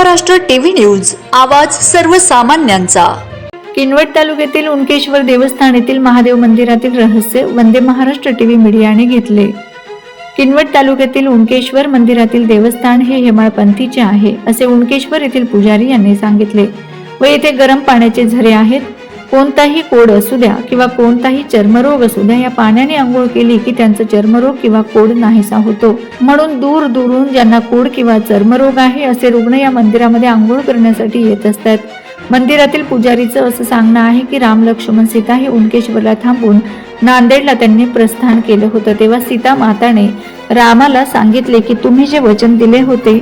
Maharashtra TV news आवाज सर्वसामान्यांचा. किनवट तालुक्यातील उनकेश्वर देवस्थान येथील महादेव मंदिरातील रहस्य वंदे महाराष्ट्र टीव्ही मीडियाने घेतले. किनवट तालुक्यातील उनकेश्वर मंदिरातील देवस्थान हे हेमाळपंथीचे आहे असे उनकेश्वर येथील पुजारी यांनी सांगितले. व येथे गरम पाण्याचे झरे आहेत कोणताही कोड असू द्या किंवा कोणताही चर्मरोग असू द्या या पाण्याने आंघोळ केली की त्यांचा चर्मरोग किंवा कोड नाहीसा होतो. म्हणून दूर दुरून ज्यांना कोड किंवा चर्मरोग आहे असे रुग्ण या मंदिरामध्ये आंघोळ करण्यासाठी येत असतात. मंदिरातील पुजारीचं असं सांगणं आहे की राम लक्ष्मण सीता हे उनकेश्वरला थांबून नांदेडला त्यांनी प्रस्थान केलं होतं. तेव्हा सीता माताने रामाला सांगितले की तुम्ही जे वचन दिले होते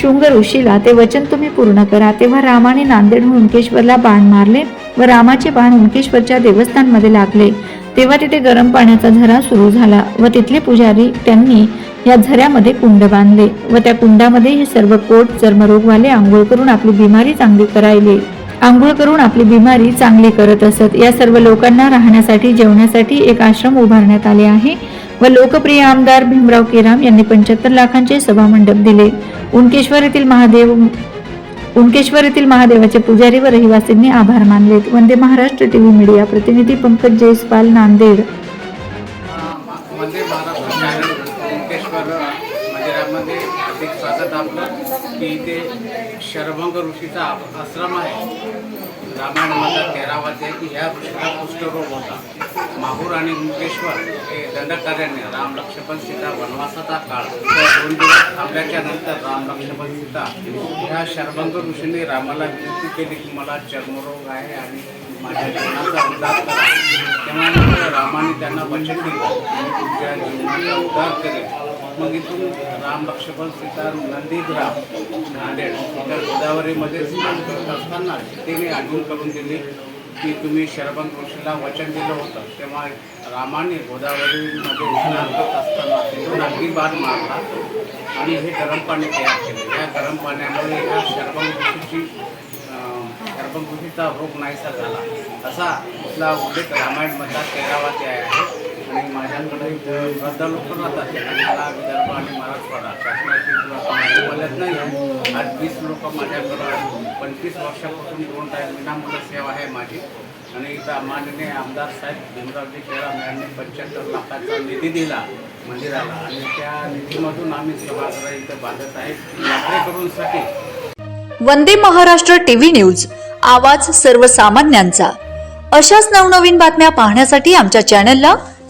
शुंग ऋषीला ते वचन तुम्ही पूर्ण करा. तेव्हा रामाने नांदेडहून उनकेश्वरला बाण मारले. व रामाचे बाण उनकेश्वरच्या देवस्थानमध्ये लागले. तेव्हा तिथे गरम पाण्याचा झरा सुरू झाला व तिथले पुजारी त्यांनी या झऱ्यामध्ये कुंड बांधले व त्या कुंडामध्ये हे सर्व कोट चर्मरोगवाले आंघोळ करून आपली बिमारी चांगली करायले. आंघोळ करून आपली बिमारी चांगली करत असत. या सर्व लोकांना राहण्यासाठी जेवण्यासाठी एक आश्रम उभारण्यात आले आहे व लोकप्रिय आमदार भीमराव केराम यांनी पंच्याहत्तर लाखांचे सभामंडप दिले. उनकेश्वर येथील महादेव उनकेश्वर येथील महादेवाचे पुजारी व रहिवासींनी आभार मानलेत. वंदे महाराष्ट्र टीव्ही मीडिया प्रतिनिधी पंकज जयस्पाल नांदेड. वंदे महाराष्ट्र ओंकेश्वर मंदिरामध्ये हार्दिक स्वागत आपलं की इथे शरभंग ऋषीचा आश्रम आहे. रामायणमधला तेरावाचे आहे की ह्या पुस्तकात कुष्ठरोग होता. माहूर आणि मुकेश्वर हे दंडकार्याने राम लक्ष्मण सीता वनवासाचा काळ. दोन दिवस थांबल्याच्या नंतर राम लक्ष्मण सीता ह्या शर्भंग ऋषीने रामाला विनंती केली की मला चर्मरोग आहे आणि माझ्या जीवनाचा उद्धार करा. तेव्हा रामाने त्यांना वचन दिलं तुमच्या जीवनाचा उद्धार करेल मग इथून राम लक्ष्मण सीताराम नंदीग्राम नांदेड इतर गोदावरीमध्ये स्नान करत असताना सीतेने आठवण करून दिली की तुम्ही शरभंग ऋषीला वचन दिलं होतं. तेव्हा रामाने गोदावरीमध्ये स्नान करत असताना तिथून अगदी बाद मारला आणि हे गरम पाणी तयार केले. या गरम पाण्यामुळे या शरभंग ऋषीची गर्भकृतीचा रोग नाहीसा झाला. असा आपला उल्लेख रामायणमधला तेरावाचे आहे. श्रद्धा लोक राहतात. आणि मला विदर्भ आणि मराठवाडा. शासनाची तुला नाही आज वीस लोक माझ्याकडं पंचवीस वर्षापासून दोन टाईम विनामूल्य सेवा आहे माझी. आणि इथं माननीय आमदार साहेब भीमरावजी केराम यांनी पंच्याहत्तर लाखाचा निधी दिला मंदिराला. आणि त्या निधीमधून आम्ही सभागृह इथं बांधत आहे यात्रेकरूंसाठी. Vande Maharashtra TV news. आवाज सर्वसामान्यांचा. अशाच नवनवीन बातम्या पाहण्यासाठी आमच्या चॅनलला